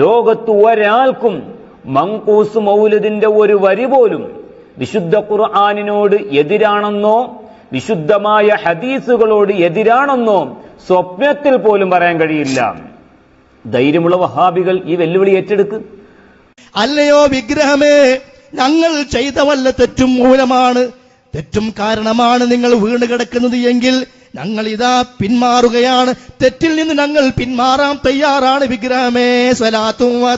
ലോകത്ത് ഒരാൾക്കും മങ്കൂസ് മൗലിദിന്റെ ഒരു വരി പോലും വിശുദ്ധ ഖുർആാനിനോട് എതിരാണെന്നോ വിശുദ്ധമായ ഹദീസുകളോട് എതിരാണെന്നോ സ്വപ്നത്തിൽ പോലും പറയാൻ കഴിയില്ല. ധൈര്യമുള്ള വഹാബികൾ ഈ വെല്ലുവിളി ഏറ്റെടുക്ക്. അല്ലയോ വിഗ്രഹമേ ഞങ്ങൾ ചെയ്ത വല്ല തെറ്റും മൂലമാണ് തെറ്റും കാരണമാണ് നിങ്ങൾ വീണ് കിടക്കുന്നത് എങ്കിൽ ഞങ്ങൾ ഇതാ പിന്മാറുകയാണ്. തെറ്റിൽ നിന്ന് ഞങ്ങൾ പിന്മാറാൻ തയ്യാറാണ്. വിഗ്രഹമേ സലാത്തും.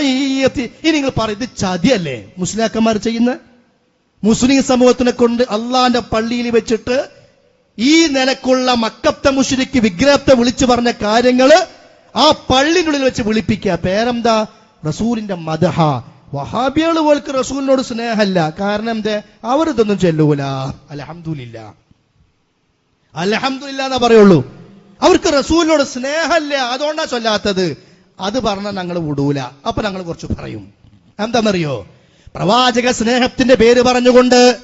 ഇനി നിങ്ങൾ പറയുന്നത് ചതിയല്ലേ? മുസ്ലിയാക്കന്മാർ ചെയ്യുന്ന? മുസ്ലിം സമൂഹത്തിനെ കൊണ്ട് അള്ളാന്റെ പള്ളിയിൽ വെച്ചിട്ട് ഈ നിലക്കുള്ള മക്കത്തെ മുഷിരിക്ക് വിഗ്രഹത്തെ വിളിച്ചു പറഞ്ഞ കാര്യങ്ങൾ ആ പള്ളിനുള്ളിൽ വെച്ച് വിളിപ്പിക്കുക. പേരെന്താ? റസൂലിന്റെ മദഹ. വഹാബികൾ പോൾക്ക് റസൂലിനോട് സ്നേഹമല്ല കാരണം എന്തേ? അവരിതൊന്നും ചെല്ലൂല. അലഹമില്ല അലഹമില്ല എന്നാ പറയുള്ളൂ. അവർക്ക് റസൂലിനോട് സ്നേഹമല്ല അതുകൊണ്ടാ ചൊല്ലാത്തത്. അത് പറഞ്ഞാൽ ഞങ്ങൾ വിടൂല. അപ്പൊ ഞങ്ങൾ കുറച്ച് പറയും. എന്താണെന്നറിയോ പ്രവാചക സ്നേഹത്തിന്റെ പേര് പറഞ്ഞുകൊണ്ട്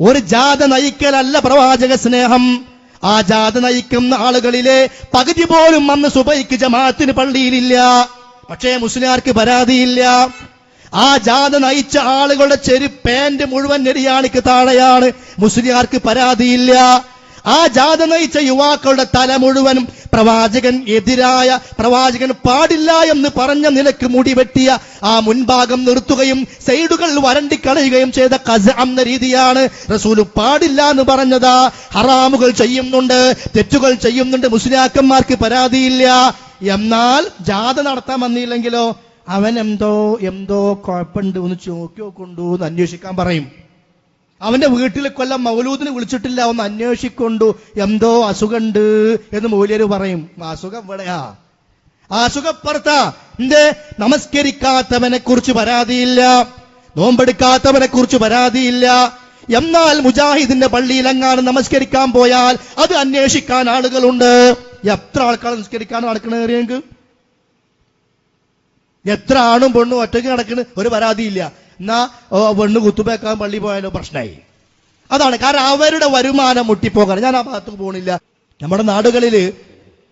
ഒരു ജാത നയിക്കലല്ല പ്രവാചക സ്നേഹം. ആ ജാത നയിക്കുന്ന ആളുകളിലെ പകുതി പോലും അന്ന് സുബൈക്ക് ജമാഅത്തിന് പള്ളിയിലില്ല. പക്ഷേ മുസ്ലിയാർക്ക് പരാതിയില്ല. ആ ജാഥ നയിച്ച ആളുകളുടെ ചെരു പാന്റ് മുഴുവൻ നെടിയാണിക്ക് താഴെയാണ്. മുസ്ലിയാർക്ക് പരാതിയില്ല. ആ ജാഥ നയിച്ച യുവാക്കളുടെ തല മുഴുവനും പ്രവാചകൻ എതിരായ പ്രവാചകൻ പാടില്ല എന്ന് പറഞ്ഞ നിലയ്ക്ക് മുടി വെട്ടിയ ആ മുൻഭാഗം നിർത്തുകയും സൈഡുകൾ വരണ്ടിക്കളയുകയും ചെയ്ത കസ എന്ന രീതിയാണ് റസൂൽ പാടില്ല എന്ന് പറഞ്ഞതാ. ഹറാമുകൾ ചെയ്യുന്നുണ്ട് തെറ്റുകൾ ചെയ്യുന്നുണ്ട്. മുസ്ലിയാക്കന്മാർക്ക് പരാതിയില്ല. എന്നാൽ ജാഥ നടത്താൻ വന്നില്ലെങ്കിലോ? അവൻ എന്തോ എന്തോ കുഴപ്പമുണ്ട് ഒന്ന് ചോക്കി കൊണ്ടു എന്ന് അന്വേഷിക്കാൻ പറയും. അവന്റെ വീട്ടിൽ കൊല്ലം മൗലൂദിന് വിളിച്ചിട്ടില്ല ഒന്ന് അന്വേഷിക്കൊണ്ടു എന്തോ അസുഖമുണ്ട് എന്ന് മൂല്യര് പറയും. അസുഖം ഇവിടെയാ അസുഖപ്പുറത്താ എന്തേ? നമസ്കരിക്കാത്തവനെ കുറിച്ച് പരാതിയില്ല. നോമ്പെടുക്കാത്തവനെ കുറിച്ച് പരാതിയില്ല. എന്നാൽ മുജാഹിദിന്റെ പള്ളിയിൽ എങ്ങാനും നമസ്കരിക്കാൻ പോയാൽ അത് അന്വേഷിക്കാൻ ആളുകളുണ്ട്. എത്ര ആൾക്കാർ നമസ്കരിക്കാൻ നടക്കണേറിയെങ്കിൽ എത്ര ആണും പെണ്ണും ഒറ്റയ്ക്ക് നടക്കണ് ഒരു പരാതിയില്ല. എന്നാ പെണ്ണ് കുത്തുപേക്കാൻ പള്ളി പോയാലോ പ്രശ്നമായി അതാണ്. കാരണം അവരുടെ വരുമാനം മുട്ടിപ്പോകാൻ ഞാൻ ആ ഭാഗത്ത് പോണില്ല. നമ്മുടെ നാടുകളിൽ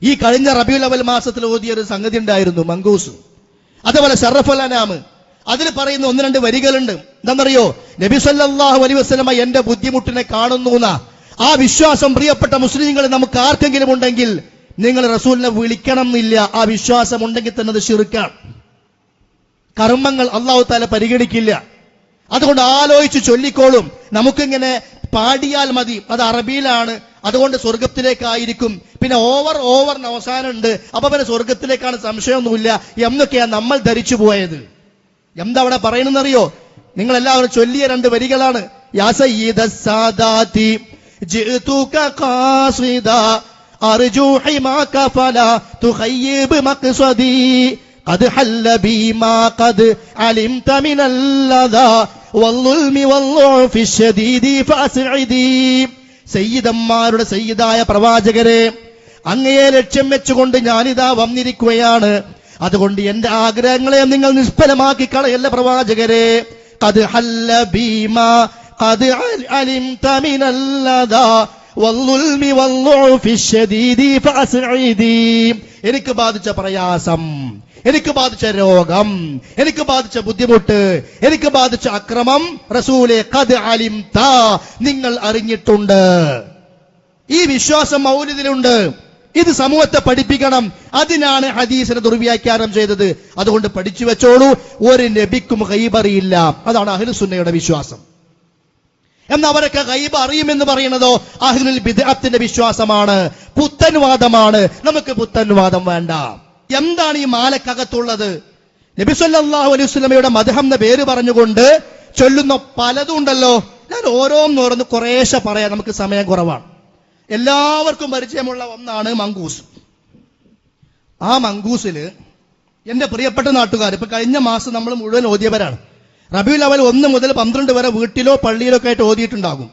ഈ കഴിഞ്ഞ റബിയുൽ അവൽ മാസത്തിൽ ഓതിയ ഒരു സംഗതി ഉണ്ടായിരുന്നു മങ്കൂസ് അതേപോലെ ഷറഫുൽ അനാമ്. അതിൽ പറയുന്ന ഒന്ന് രണ്ട് വരികളുണ്ട്. എന്താണെന്നറിയോ? നബി സല്ലല്ലാഹു അലൈഹി വസല്ലമ എന്റെ ബുദ്ധിമുട്ടിനെ കാണുന്നു ആ വിശ്വാസം പ്രിയപ്പെട്ട മുസ്ലിങ്ങൾ നമുക്ക് ആർക്കെങ്കിലും ഉണ്ടെങ്കിൽ നിങ്ങൾ റസൂലിനെ വിളിക്കണം എന്നില്ല ആ വിശ്വാസം ഉണ്ടെങ്കിൽ തന്നെ അത് ശിറുക്കാണ് കർമ്മങ്ങൾ അള്ളാഹു താല പരിഗണിക്കില്ല. അതുകൊണ്ട് ആലോചിച്ച് ചൊല്ലിക്കോളും. നമുക്കിങ്ങനെ പാടിയാൽ മതി. അത് അറബിയിലാണ്. അതുകൊണ്ട് സ്വർഗത്തിലേക്കായിരിക്കും പിന്നെ ഓവർ ഓവറിന് അവസാനമുണ്ട്. അപ്പൊ പിന്നെ സ്വർഗത്തിലേക്കാണ് സംശയമൊന്നുമില്ല. എന്നൊക്കെയാണ് നമ്മൾ ധരിച്ചു പോയത്. എന്താ അവിടെ പറയണെന്നറിയോ നിങ്ങൾ എല്ലാവരും ചൊല്ലിയ രണ്ട് വരികളാണ്. അർജു ഹിമാക ഫലാ തുഖയ്യിബ് മഖ്സദി قد حل بي ما قد علمت من اللذى والظلم والضعف الشديد فأسعدي സയ്യിദന്മാരുടെ സയ്യിദായ പ്രവാചകരെ അങ്ങയെ ലക്ഷ്യം വെച്ചുകൊണ്ട് ഞാനിതാ വന്നിരിക്കുകയാണ് അതുകൊണ്ട് എന്റെ ആഗ്രഹങ്ങളെ നിങ്ങൾ നിഷ്ഫലമാക്കി കളയല്ല പ്രവാചകരെ قد حل بما قد علمت من اللذى والظلم والضعف الشديد فأسعدي എനിക്ക് ബാധിച്ച പ്രയാസം എനിക്ക് ബാധിച്ച രോഗം എനിക്ക് ബാധിച്ച ബുദ്ധിമുട്ട് എനിക്ക് ബാധിച്ച അക്രമം റസൂലെ കത് അലിം താ നിങ്ങൾ അറിഞ്ഞിട്ടുണ്ട്. ഈ വിശ്വാസം മൗലിതിലുണ്ട് ഇത് സമൂഹത്തെ പഠിപ്പിക്കണം. അതിനാണ് ഹദീസിനെ ദുർവ്യാഖ്യാനം ചെയ്തത്. അതുകൊണ്ട് പഠിച്ചു വെച്ചോളൂ. ഒരു നബിക്കും കൈബറിയില്ല അതാണ് അഹ്ലുസുന്നയുടെ വിശ്വാസം. എന്ന് അവരൊക്കെ ഗൈബ് അറിയുമെന്ന് പറയുന്നതോ അഹ്ലുൽ ബിദ്അത്തിന്റെ വിശ്വാസമാണ്. പുത്തൻവാദമാണ്. നമുക്ക് പുത്തൻവാദം വേണ്ട. എന്താണ് ഈ മാലക്കകത്തുള്ളത്? നബി സല്ലല്ലാഹു അലൈഹി സ്വലമയുടെ മദ്ഹം എന്ന പേര് പറഞ്ഞുകൊണ്ട് ചൊല്ലുന്ന പലതും ഉണ്ടല്ലോ. ഞാൻ ഓരോന്ന് ഓരോന്നോരോന്ന് കുറേശ്ശെ പറയാം. നമുക്ക് സമയം കുറവാണ്. എല്ലാവർക്കും പരിചയമുള്ള ഒന്നാണ് മങ്കൂസ്. ആ മങ്കൂസിൽ എന്റെ പ്രിയപ്പെട്ട നാട്ടുകാർ ഇപ്പൊ കഴിഞ്ഞ മാസം നമ്മൾ മുഴുവൻ ഓതിയവരാണ്. റബിയുൽ അവൽ ഒന്ന് മുതൽ പന്ത്രണ്ട് വരെ വീട്ടിലോ പള്ളിയിലോ ഒക്കെ ആയിട്ട് ഓതിയിട്ടുണ്ടാകും.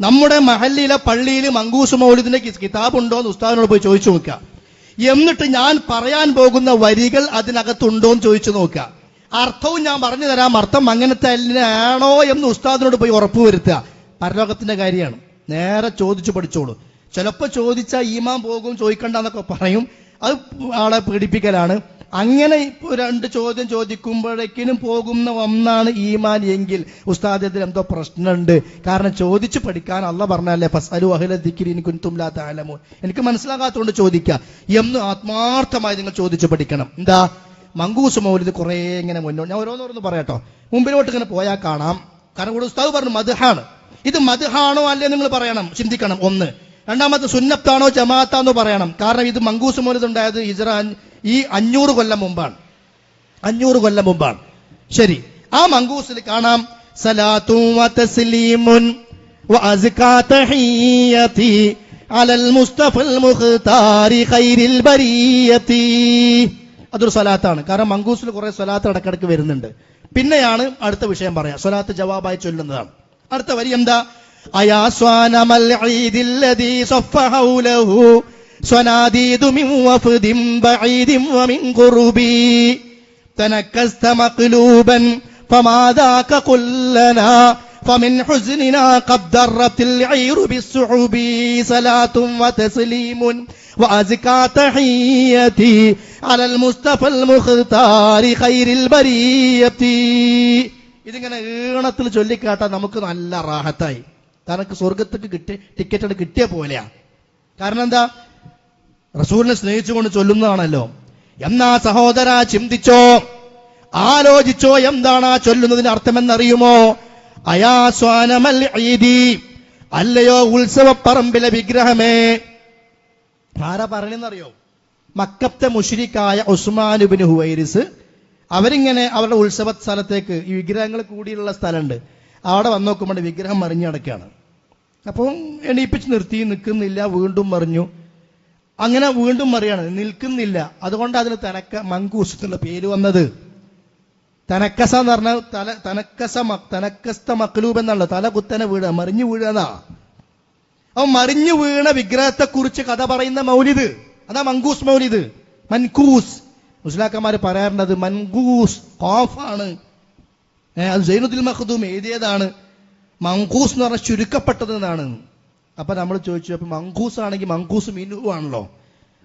നമ്മുടെ മഹല്ലിലെ പള്ളിയിൽ മങ്കൂസ് മൗലിദിന്റെ കി- കിതാബ് ഉണ്ടോ എന്ന് ഉസ്താദിനോട് പോയി ചോദിച്ചു നോക്കുക എന്നിട്ട് ഞാൻ പറയാൻ പോകുന്ന വരികൾ അതിനകത്തുണ്ടോ എന്ന് ചോദിച്ചു നോക്കുക. അർത്ഥവും ഞാൻ പറഞ്ഞു തരാം. അർത്ഥം അങ്ങനത്തെ ആണോ എന്ന് ഉസ്താദിനോട് പോയി ഉറപ്പുവരുത്തുക പരലോകത്തിന്റെ കാര്യമാണ്. നേരെ ചോദിച്ചു പഠിച്ചോളൂ. ചിലപ്പോ ചോദിച്ചാൽ ഈമാൻ പോകും ചോദിക്കണ്ടെന്നൊക്കെ പറയും. അത് ആളെ പീഡിപ്പിക്കലാണ്. അങ്ങനെ രണ്ട് ചോദ്യം ചോദിക്കുമ്പോഴേക്കിനും പോകുന്ന ഒന്നാണ് ഈമാൻ എങ്കിൽ ഉസ്താദത്തിൽ എന്തോ പ്രശ്നമുണ്ട്. കാരണം ചോദിച്ചു പഠിക്കാൻ അല്ല പറഞ്ഞല്ലേ ഫസലു അഹ്ല ദിക്രിൻ കുൻതും ലാ തഅലമൂൻ. എനിക്ക് മനസ്സിലാകാത്തതുകൊണ്ട് ചോദിക്കുക എന്ന് ആത്മാർത്ഥമായി നിങ്ങൾ ചോദിച്ചു പഠിക്കണം. എന്താ? മങ്കൂസ് മൗലിത് കുറേ ഇങ്ങനെ മുന്നോട്ട് ഞാൻ ഓരോന്നോരോന്ന് പറയട്ടോ. മുമ്പിലോട്ട് ഇങ്ങനെ പോയാൽ കാണാം. കാരണം കൂടെ ഉസ്താദ് പറഞ്ഞു മധുഹാണ് ഇത് മധുഹാണോ അല്ലേ നിങ്ങൾ പറയണം? ചിന്തിക്കണം. ഒന്ന്. രണ്ടാമത് സുന്നത്താണോ ജമാഅത്താണോ പറയണം. കാരണം ഇത് മങ്കൂസ് മൗലിത് ഉണ്ടായത് അഞ്ഞ്- ഈ അഞ്ഞൂറ് കൊല്ലം മുമ്പാണ്. അഞ്ഞൂറ് കൊല്ലം മുമ്പാണ്. ശരി. ആ മങ്കൂസിൽ കാണാം. സലാത്തു അതൊരു സ്വലാത്താണ്. കാരണം മങ്കൂസിൽ കുറെ സ്വലാത്ത് ഇടക്കിടക്ക് വരുന്നുണ്ട്. പിന്നെയാണ് അടുത്ത വിഷയം പറയാം. സ്വലാത്ത് ജവാബായി ചൊല്ലുന്നതാണ്. അടുത്ത വരി എന്താ? സ്വാനമൽ ഈദില്ലദീ സഫ ഹൗലഹു സ്വനാദീദു മിൻ വഫദിൻ ബഈദിൻ വമിൻ ഖുറുബി تنكست مقلوبا فما ذاك قل لنا فمن حزننا قد درت العير بالسحب صلاة وتسليم وأزكى تحيتي على المصطفى المختار خير البرية ഇതിങ്ങനെ ഈണത്തിൽ ചൊല്ലിക്കാട്ടാൻ നമുക്ക് നല്ല റാഹത്തായി കാരണം സ്വർഗത്തേക്ക് കിട്ടിയ ടിക്കറ്റ് കിട്ടിയ പോലെയാ കാരണം എന്താ റസൂലിനെ സ്നേഹിച്ചുകൊണ്ട് ചൊല്ലുന്നതാണല്ലോ. എന്നാ സഹോദര ചിന്തിച്ചോ? ആലോചിച്ചോ എന്താണ് ആ ചൊല്ലുന്നതിന് അർത്ഥമെന്നറിയുമോ? ഈദി. അല്ലയോ ഉത്സവപ്പറമ്പിലെ വിഗ്രഹമേ? ആരാ പറഞ്ഞെന്നറിയോ മക്കത്തെ മുഷിരിക്കായ ഉസ്മാനുബിന് ഹുവൈരിസ് അവരിങ്ങനെ അവരുടെ ഉത്സവ സ്ഥലത്തേക്ക് ഈ വിഗ്രഹങ്ങൾ കൂടിയുള്ള സ്ഥലമുണ്ട്. അവിടെ വന്നു നോക്കുമ്പോൾ വിഗ്രഹം മറിഞ്ഞു കിടക്കുകയാണ്. അപ്പം എണീപ്പിച്ച് നിർത്തി നിൽക്കുന്നില്ല വീണ്ടും മറിഞ്ഞു. അങ്ങനെ വീണ്ടും മറിയാണ്. നിൽക്കുന്നില്ല. അതുകൊണ്ട് അതിന് തനക്ക മങ്കൂസ് എന്നുള്ള പേര് വന്നത്. തനക്കസ എന്ന് പറഞ്ഞാൽ തല തനക്കസ തനക്കസ്ത മക്ലൂബ് എന്നുള്ള തല കുത്തനെ വീഴുക മറിഞ്ഞു വീഴുകന്നാ അവൻ മറിഞ്ഞു വീണ വിഗ്രഹത്തെ കുറിച്ച് കഥ പറയുന്ന മൗലിദ്. അതാ മങ്കൂസ് മൗലിദ്. മൻകൂസ്. മുസ്ലാക്കന്മാർ പറയാറുണ്ട് മൻകൂസ് കോഫാണ്. അത് ജൈനുദ്ദീൻ മഹദൂം എഴുതിയതാണ്. മങ്കൂസ് എന്ന് പറഞ്ഞാൽ ചുരുക്കപ്പെട്ടത് എന്നാണ്. അപ്പൊ നമ്മൾ ചോദിച്ചു അപ്പൊ മങ്കൂസ് ആണെങ്കിൽ മങ്കൂസ് മിനു ആണല്ലോ.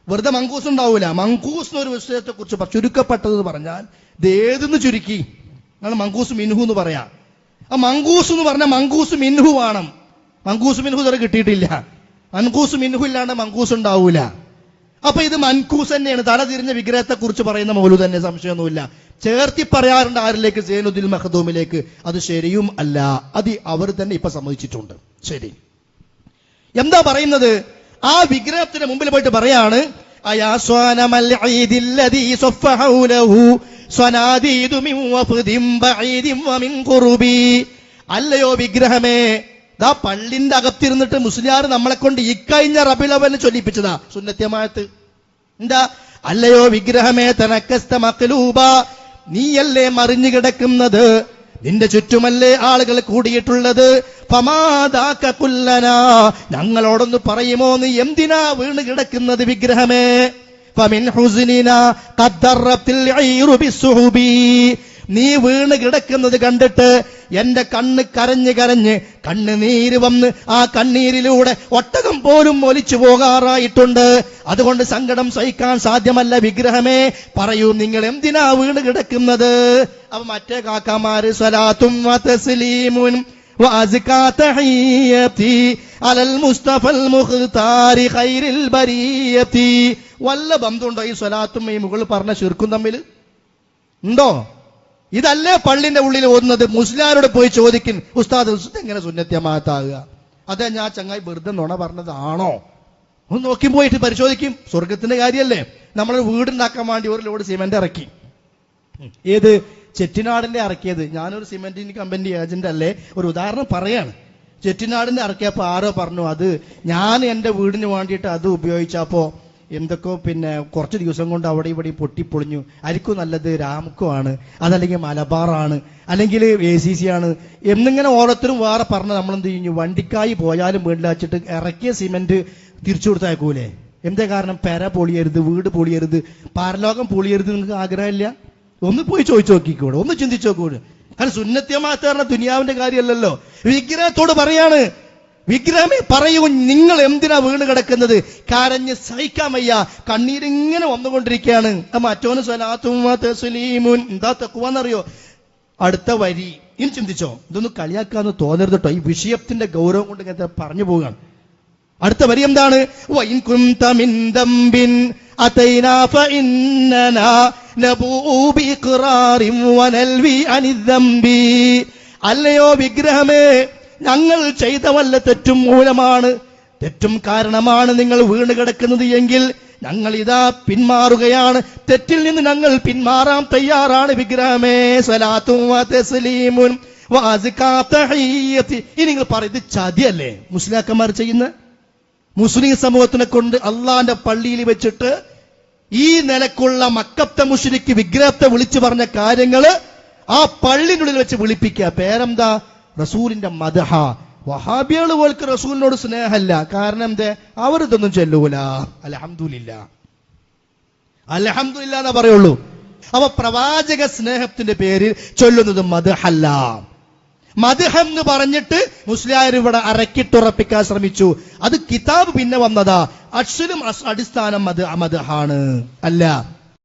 വെറുതെ മങ്കൂസ് ഉണ്ടാവൂല. മങ്കൂസ് എന്നൊരു വിഷയത്തെ കുറിച്ച് ചുരുക്കപ്പെട്ടത് പറഞ്ഞാൽ ഇത് ഏതെന്ന് ചുരുക്കി? അങ്ങനെ മങ്കൂസ് മിൻഹു എന്ന് പറയാ. ആ മങ്കൂസ് എന്ന് പറഞ്ഞാൽ മങ്കൂസ് മിൻഹു ആണ് മങ്കൂസ് മിൻഹു ഇതുവരെ കിട്ടിയിട്ടില്ല. മൻകൂസ് മിൻഹു ഇല്ലാണ്ട് മങ്കൂസ് ഉണ്ടാവൂല. അപ്പൊ ഇത് മൻകൂസ് തന്നെയാണ്. തല തിരിഞ്ഞ വിഗ്രഹത്തെ കുറിച്ച് പറയുന്ന മൗലു തന്നെ സംശയമൊന്നുമില്ല. ചേർത്തി പറയാറുണ്ട് ആരിലേക്ക്? സേനുദ്ദീൻ മഹദൂമിലേക്ക്. അത് ശരിയും അല്ല. അത് അവർ തന്നെ ഇപ്പൊ സമ്മതിച്ചിട്ടുണ്ട്. ശരി. എന്താ പറയുന്നത്? ആ വിഗ്രഹത്തിന് മുമ്പിൽ പോയിട്ട് പറയാണ് അല്ലയോ വിഗ്രഹമേ ദാ പള്ളിന്റെ അകത്തിരുന്നിട്ട് മുസ്ലിയാർ നമ്മളെ കൊണ്ട് ഇക്കഴിഞ്ഞ റബിലവന് ചൊല്ലിപ്പിച്ചതാ സുന്നത്യമായത്ത് എന്താ? അല്ലയോ വിഗ്രഹമേ തനക്കസ്ത മക്ലൂബ നീയല്ലേ മറിഞ്ഞു കിടക്കുന്നത്? നിന്റെ ചുറ്റുമല്ലേ ആളുകൾ കൂടിയിട്ടുള്ളത്? പമാതാക്ക കുല്ലന. ഞങ്ങളോടൊന്ന് പറയുമോ? നീ എന്തിനാ വീണ് കിടക്കുന്നത് വിഗ്രഹമേ? നീ വീണ് കിടക്കുന്നത് കണ്ടിട്ട് എന്റെ കണ്ണ് കരഞ്ഞ് കരഞ്ഞ് കണ്ണുനീര് വന്ന് ആ കണ്ണീരിലൂടെ ഒട്ടകം പോലും ഒലിച്ചു പോകാറായിട്ടുണ്ട് അതുകൊണ്ട് സങ്കടം സഹിക്കാൻ സാധ്യമല്ല വിഗ്രഹമേ പറയൂ നിങ്ങൾ എന്തിനാ വീണ് കിടക്കുന്നത് അപ്പൊ മറ്റേ കാക്കാമാര് സ്വലാത്തും വതസ്ലീമുൻ وأزكى تحيتي على المصطفى المختار خير البرية വല്ല ബന്ധമുണ്ടോ ഈ സ്വലാത്തും ഈ മുകളിൽ പറഞ്ഞ ശിർക്കും തമ്മിൽ ഉണ്ടോ ഇതല്ലേ പള്ളിന്റെ ഉള്ളിൽ ഓതുന്നത്? മുസ്ലിയാരോട് പോയി ചോദിക്കും ഉസ്താദ് എങ്ങനെ സുന്നത്യമാകത്താകുക അതെ ഞാൻ ചങ്ങായി വെറുതെ നുണ പറഞ്ഞതാണോ? ഒന്ന് നോക്കി പോയിട്ട് പരിശോധിക്കും. സ്വർഗത്തിന്റെ കാര്യമല്ലേ? നമ്മൾ വീടുണ്ടാക്കാൻ വേണ്ടി ഒരു ലോഡ് സിമെന്റ് ഇറക്കി. ഏത്? ചെറ്റിനാടിന്റെ ഇറക്കിയത്. ഞാനൊരു സിമെന്റിന് കമ്പനി ഏജന്റ് അല്ലേ? ഒരു ഉദാഹരണം പറയാണ്. ചെറ്റിനാടിന്റെ ഇറക്കിയപ്പോ ആരോ പറഞ്ഞു അത് ഞാൻ എന്റെ വീടിന് വേണ്ടിയിട്ട് അത് ഉപയോഗിച്ചപ്പോ എന്തൊക്കെയോ പിന്നെ കുറച്ച് ദിവസം കൊണ്ട് അവിടെ ഇവിടെ പൊട്ടിപ്പൊളിഞ്ഞു. അരിക്കും നല്ലത് രാമക്കോ ആണ്. അതല്ലെങ്കിൽ മലബാറാണ്. അല്ലെങ്കിൽ എ സി സി ആണ്. എന്നിങ്ങനെ ഓരോരുത്തരും വേറെ പറഞ്ഞ് നമ്മൾ എന്ത് കഴിഞ്ഞു വണ്ടിക്കായി പോയാലും വീട്ടിൽ വെച്ചിട്ട് ഇറക്കിയ സിമെന്റ് തിരിച്ചു കൊടുത്തയക്കൂലേ എന്തേ കാരണം? പെര പൊളിയരുത് വീട് പൊളിയരുത് പാരലോകം പൊളിയരുത് നിങ്ങൾക്ക് ആഗ്രഹമില്ല? ഒന്ന് പോയി ചോദിച്ചു നോക്കിക്കൂടെ ഒന്ന് ചിന്തിച്ചു നോക്കൂടെ കാരണം സുന്നത്യമാത്ത ദുനിയാവിന്റെ കാര്യമല്ലല്ലോ. വിഗ്രഹത്തോട് പറയാണ്. വിഗ്രഹമേ പറയൂ നിങ്ങൾ എന്തിനാ വീണ് കിടക്കുന്നത്? കരഞ്ഞ് സഹിക്കാൻ വയ്യ. കണ്ണീരിങ്ങനെ വന്നുകൊണ്ടിരിക്കുകയാണ്. മറ്റോന് എന്താ തെക്കുവാന്നറിയോ? അടുത്ത വരി. ഇനി ചിന്തിച്ചോ ഇതൊന്നും കളിയാക്കാന്ന് തോന്നരുത് കേട്ടോ ഈ വിഷയത്തിന്റെ ഗൗരവം കൊണ്ട് ഇങ്ങനത്തെ പറഞ്ഞു പോവുകയാണ്. അടുത്ത വരി എന്താണ്? അല്ലയോ വിഗ്രഹമേ ഞങ്ങൾ ചെയ്ത വല്ല തെറ്റും മൂലമാണ് തെറ്റും കാരണമാണ് നിങ്ങൾ വീണ് കിടക്കുന്നത് എങ്കിൽ ഞങ്ങൾ ഇതാ പിന്മാറുകയാണ്. തെറ്റിൽ നിന്ന് ഞങ്ങൾ പിന്മാറാൻ തയ്യാറാണ്. വിഗ്രഹമേ സലാത്തും തസ്ലീമുൻ. ഇനി നിങ്ങൾ പറയുന്നത് ചതിയല്ലേ? മുസ്ലിയാക്കന്മാർ ചെയ്യുന്ന മുസ്ലിം സമൂഹത്തിനെ കൊണ്ട് അള്ളാന്റെ പള്ളിയിൽ വെച്ചിട്ട് ഈ നിലക്കുള്ള മക്കത്തെ മുഷിരിക്ക് വിഗ്രഹത്തെ വിളിച്ചു പറഞ്ഞ കാര്യങ്ങൾ ആ പള്ളിനുള്ളിൽ വെച്ച് വിളിപ്പിക്കുക. പേരെന്താ? റസൂലിന്റെ മദഹ. വഹാബികൾ പോൽക്ക് റസൂലിനോട് സ്നേഹമല്ല കാരണം എന്തേ? അവരിതൊന്നും ചെല്ലൂല. അലഹമില്ല അലഹമില്ല എന്നാ പറയുള്ളൂ. അവ പ്രവാചക സ്നേഹത്തിന്റെ പേരിൽ ചൊല്ലുന്നത് മദഹല്ല. മദഹം എന്ന് പറഞ്ഞിട്ട് മുസ്ലിയാർ ഇവിടെ അരക്കിട്ടുറപ്പിക്കാൻ ശ്രമിച്ചു. അത് കിതാബ് പിന്നെ വന്നതാ. അക്ഷലും അടിസ്ഥാനം മത് ആണ് അല്ല.